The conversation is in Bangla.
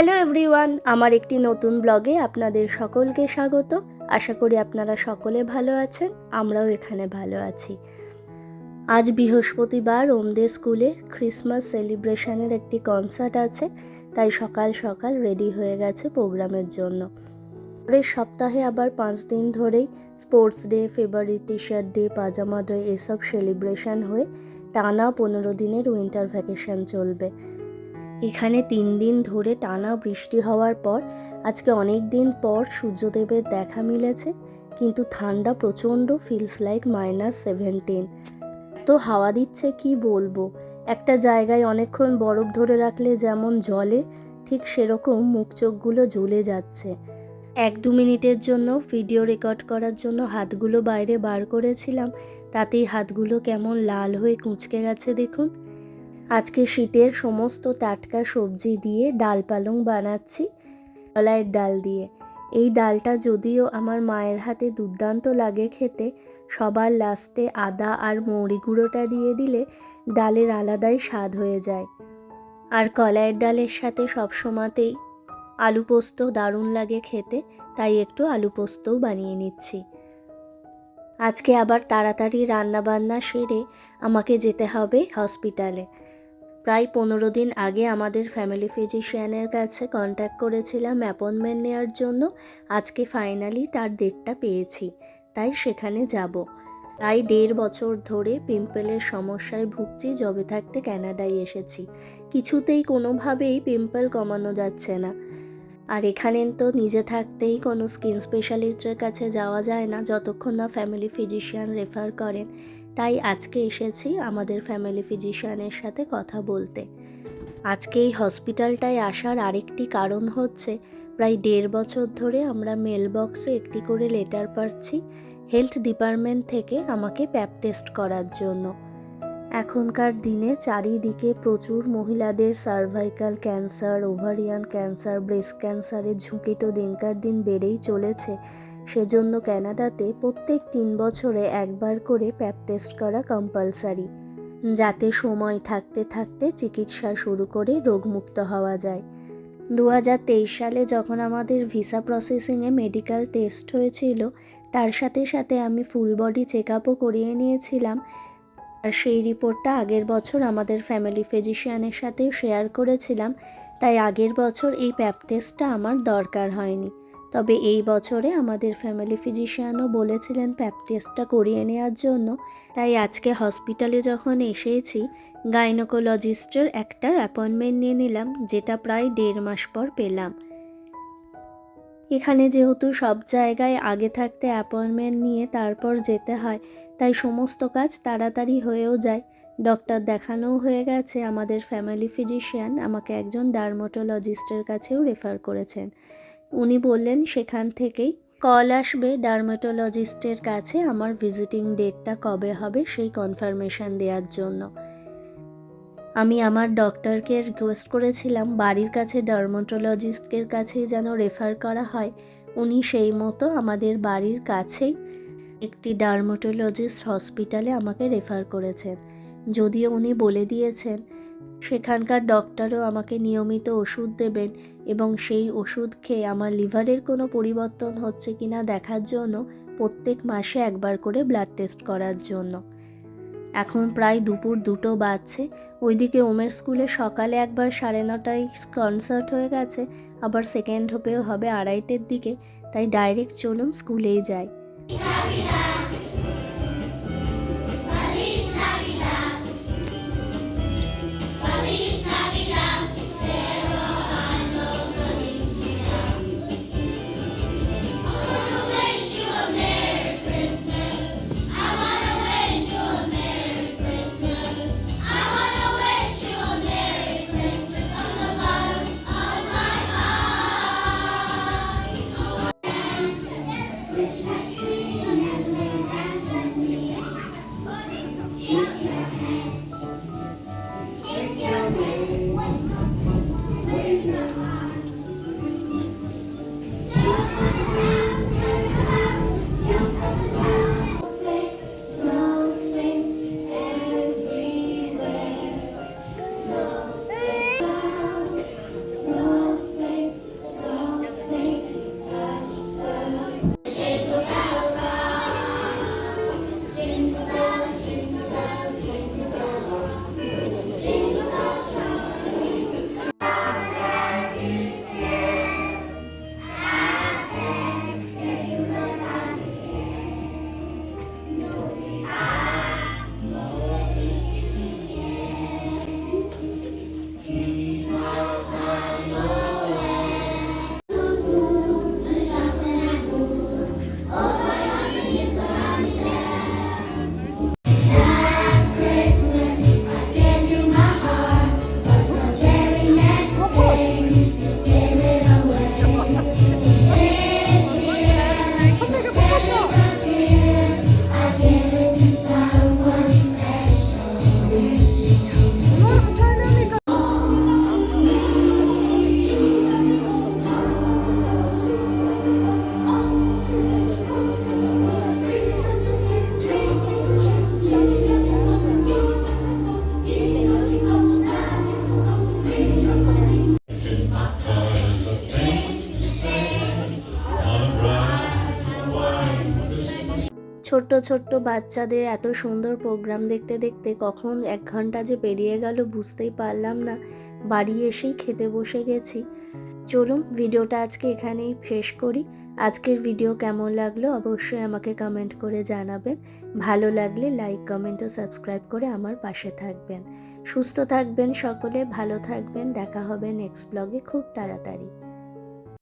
হ্যালো এভরিওয়ান, আমার একটি নতুন ব্লগে আপনাদের সকলকে স্বাগত। আশা করি আপনারা সকলে ভালো আছেন, আমরাও এখানে ভালো আছি। আজ বৃহস্পতিবার ওমদে স্কুলে ক্রিসমাস সেলিব্রেশনের একটি কনসার্ট আছে, তাই সকাল সকাল রেডি হয়ে গেছে প্রোগ্রামের জন্য। পরের সপ্তাহে আবার পাঁচ দিন ধরেই sports day, favourite T shirt day, pyjama day, এসব সেলিব্রেশন হয়ে টানা পনেরো দিনের উইন্টার ভ্যাকেশন চলবে। এখানে তিন দিন ধরে টানা বৃষ্টি হওয়ার পর আজকে অনেক দিন পর সূর্যদেবের দেখা মিলেছে, কিন্তু ঠান্ডা প্রচণ্ড ফিলস লাইক মাইনাস সেভেন্টিন তো হাওয়া দিচ্ছে কি বলব? একটা জায়গায় অনেকক্ষণ বরফ ধরে রাখলে যেমন জলে, ঠিক সেরকম মুখ চোখগুলো জ্বলে যাচ্ছে। এক দু মিনিটের জন্য ভিডিও রেকর্ড করার জন্য হাতগুলো বাইরে বার করেছিলাম, তাতেই হাতগুলো কেমন লাল হয়ে কুঁচকে গেছে দেখুন। আজকে শীতের সমস্ত টাটকা সবজি দিয়ে ডাল পালং বানাচ্ছি, কলাইয়ের ডাল দিয়ে। এই ডালটা যদিও আমার মায়ের হাতে দুর্দান্ত লাগে খেতে, সবার লাস্টে আদা আর মৌরি গুঁড়োটা দিয়ে দিলে ডালের আলাদাই স্বাদ হয়ে যায়। আর কলাইয়ের ডালের সাথে সবসময়তেই আলু পোস্ত দারুণ লাগে খেতে, তাই একটু আলু পোস্তও বানিয়ে নিচ্ছি। আজকে আবার তাড়াতাড়ি রান্না বান্না সেরে আমাকে যেতে হবে হসপিটালে। প্রায় পনেরো দিন আগে আমাদের ফ্যামিলি ফিজিশিয়ানের কাছে কন্ট্যাক্ট করেছিলাম অ্যাপয়েন্টমেন্ট নেওয়ার জন্য। আজকে ফাইনালি তার ডেটটা পেয়েছি, তাই সেখানে যাব। তাই দেড় বছর ধরে পিম্পলের সমস্যায় ভুগছি যবে থাকতে ক্যানাডায় এসেছি। কিছুতেই কোনোভাবেই পিম্পল কমানো যাচ্ছে না। আর এখানে তো নিজে থাকতেই কোনো স্কিন স্পেশালিস্টের কাছে যাওয়া যায় না, যতক্ষণ না ফ্যামিলি ফিজিশিয়ান রেফার করেন। তাই আজকে এসেছি আমাদের ফ্যামিলি ফিজিশিয়ানের সাথে কথা বলতে। আজকে এই হসপিটালটায় আসার আরেকটি কারণ হচ্ছে, প্রায় দেড় বছর ধরে আমরা মেল বক্সে একটি করে লেটার পাচ্ছি হেলথ ডিপার্টমেন্ট থেকে আমাকে প্যাপ টেস্ট করার জন্য। এখনকার দিনে চারিদিকে প্রচুর মহিলাদের cervical cancer ovarian cancer breast ক্যান্সারের ঝুঁকি তো দিনকার দিন বেড়েই চলেছে। সেজন্য ক্যানাডাতে প্রত্যেক তিন বছরে একবার করে প্যাপ টেস্ট করা কম্পালসারি যাতে সময় থাকতে থাকতে চিকিৎসা শুরু করে রোগমুক্ত হওয়া যায়। দু হাজার তেইশ সালে যখন আমাদের ভিসা প্রসেসিংয়ে মেডিকেল টেস্ট হয়েছিল, তার সাথে সাথে আমি ফুল বডি চেক আপও করিয়ে নিয়েছিলাম। আর সেই রিপোর্টটা আগের বছর আমাদের ফ্যামিলি ফিজিশিয়ানের সাথে শেয়ার করেছিলাম। তাই আগের বছর এই প্যাপ টেস্টটা আমার দরকার হয়নি। তবে এই বছরে আমাদের ফ্যামিলি ফিজিশিয়ানও বলেছিলেন প্যাপ টেস্টটা করিয়ে নেওয়ার জন্য। তাই আজকে হসপিটালে যখন এসেছি গাইনোকোলজিস্টের একটা অ্যাপয়েন্টমেন্ট নিয়ে নিলাম, যেটা প্রায় দেড় মাস পর পেলাম। এখানে যেহেতু সব জায়গায় আগে থাকতে অ্যাপয়েন্টমেন্ট নিয়ে তারপর যেতে হয়, তাই সমস্ত কাজ তাড়াতাড়ি হয়েও যায়। ডক্টর দেখানোও হয়ে গেছে, আমাদের ফ্যামিলি ফিজিশিয়ান আমাকে একজন ডার্মোটোলজিস্টের কাছেও রেফার করেছেন। উনি বললেন, সেখান থেকেই কল আসবে ডার্মাটোলজিস্টের কাছে আমার ভিজিটিং ডেটটা কবে হবে সেই কনফার্মেশন দেওয়ার জন্য। আমি আমার ডক্টরকে রিকোয়েস্ট করেছিলাম, বাড়ির কাছে ডার্মাটোলজিস্টের কাছেই যেন রেফার করা হয়। উনি সেই মতো আমাদের বাড়ির কাছেই একটি ডার্মাটোলজিস্ট হসপিটালে আমাকে রেফার করেছেন। যদিও উনি বলে দিয়েছেন, সেখানকার ডক্টরও আমাকে নিয়মিত ওষুধ দেবেন এবং সেই ওষুধ খেয়ে আমার লিভারের কোনো পরিবর্তন হচ্ছে কি না দেখার জন্য প্রত্যেক মাসে একবার করে ব্লাড টেস্ট করার জন্য। এখন প্রায় দুপুর দুটো বাজছে। ওইদিকে ওমের স্কুলে সকালে একবার সাড়ে নটায় কনসার্ট হয়ে গেছে, আবার সেকেন্ড হোপেও হবে আড়াইটের দিকে, তাই ডাইরেক্ট চলুন স্কুলেই যাই। Deus. ছোট্ট ছোট্ট বাচ্চাদের এত সুন্দর প্রোগ্রাম দেখতে দেখতে কখন এক ঘণ্টা যে পেরিয়ে গেল বুঝতেই পারলাম না। বাড়ি এসেই খেতে বসে গেছি। চলুন ভিডিওটা আজকে এখানেই শেষ করি। আজকের ভিডিও কেমন লাগল অবশ্যই আমাকে কমেন্ট করে জানাবেন। ভালো লাগলে লাইক কমেন্ট ও সাবস্ক্রাইব করে আমার পাশে থাকবেন। সুস্থ থাকবেন সকলে, ভালো থাকবেন। দেখা হবে নেক্সট ব্লগে খুব তাড়াতাড়ি।